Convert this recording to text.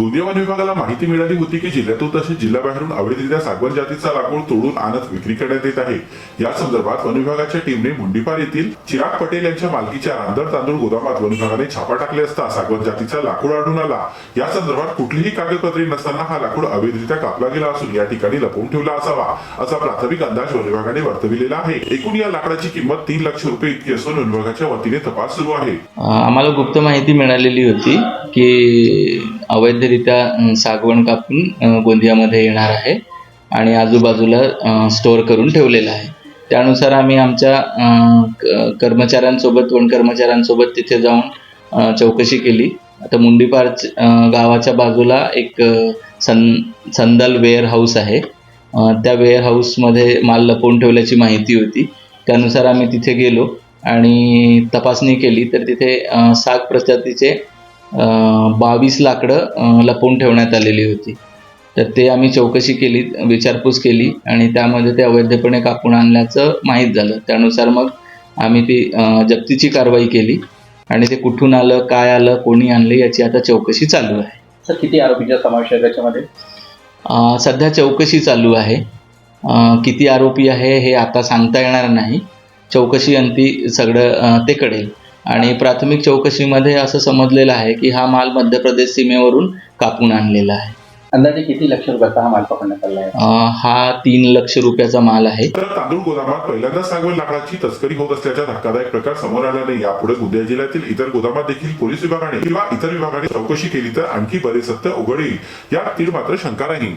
Gondia one विभागाला माहिती मिळाली होती की जिल्ह्यातून तसेच जिल्ह्याबाहेरून अवैधरित्या सागवन जातीचा लाकूड तोडून आणत विक्री करण्यात येत आहे. या संदर्भात वन विभागाच्या टीमने मुंडीपार येथील चिराग पटेल यांच्या मालकीच्या रांदर तांदूळ गोदामात वन विभागाने छापा टाकले असता सागवन जातीचा लाकूड आढळून आला. या संदर्भात कुठलीही कागदपत्रे नसताना हा लाकूड अवैधरित्या कापला गेला असून या ठिकाणी लपवून ठेवला असावा असा प्राथमिक अंदाज वन विभागाने वर्तविलेला आहे. एकूण या लाकडाची किंमत तीन लक्ष रुपये इतकी असून वन विभागाच्या वतीने तपास सुरू आहे. आम्हाला गुप्त माहिती मिळालेली होती. की अवैधरित्या सागवण कापून गोंदियामध्ये येणार आहे आणि आजूबाजूला स्टोअर करून ठेवलेलं आहे. त्यानुसार आम्ही आमच्या क- कर्मचाऱ्यांसोबत वन कर्मचाऱ्यांसोबत तिथे जाऊन चौकशी केली. आता मुंडीपार गावाच्या बाजूला एक सन संदल वेअर हाऊस आहे त्या वेअर हाऊसमध्ये माल लपवून ठेवल्याची माहिती होती. त्यानुसार आम्ही तिथे गेलो आणि तपासणी केली. तर तिथे साग प्रजातीचे बावीस लाकडं लपवून ठेवण्यात आलेली होती. तर ते आम्ही चौकशी केली विचारपूस केली आणि त्यामध्ये ते अवैधपणे कापून आणल्याचं माहीत झालं. त्यानुसार मग आम्ही ती जप्तीची कारवाई केली आणि ते कुठून आलं काय आलं कोणी आणलं याची आता चौकशी चालू आहे. सर किती आरोपीचा समावेश आहे त्याच्यामध्ये? सध्या चौकशी चालू आहे. किती आरोपी आहे हे आता सांगता येणार नाही. चौकशी अंती सगळं ते कळेल. आणि प्राथमिक चौकशीमध्ये असं समजलेलं आहे की हा माल मध्य प्रदेश सीमेवरून कापून आणलेला आहे. अंदाजे किती लक्ष रुपयाचा हा माल पकडण्यात आला आहे? अ, हा तीन लक्ष रुपयाचा माल आहे. तर तांदूळ गोदामात पहिल्यांदा सागवन लाकडाची तस्करी होत असल्याचा धक्कादायक प्रकार समोर आल्याने यापुढे गोंदिया जिल्ह्यातील इतर गोदामात देखील पोलीस विभागाने किंवा इतर विभागाने चौकशी केली तर आणखी बरेच सत्य उघड येईल या बाबतीत मात्र शंका नाही.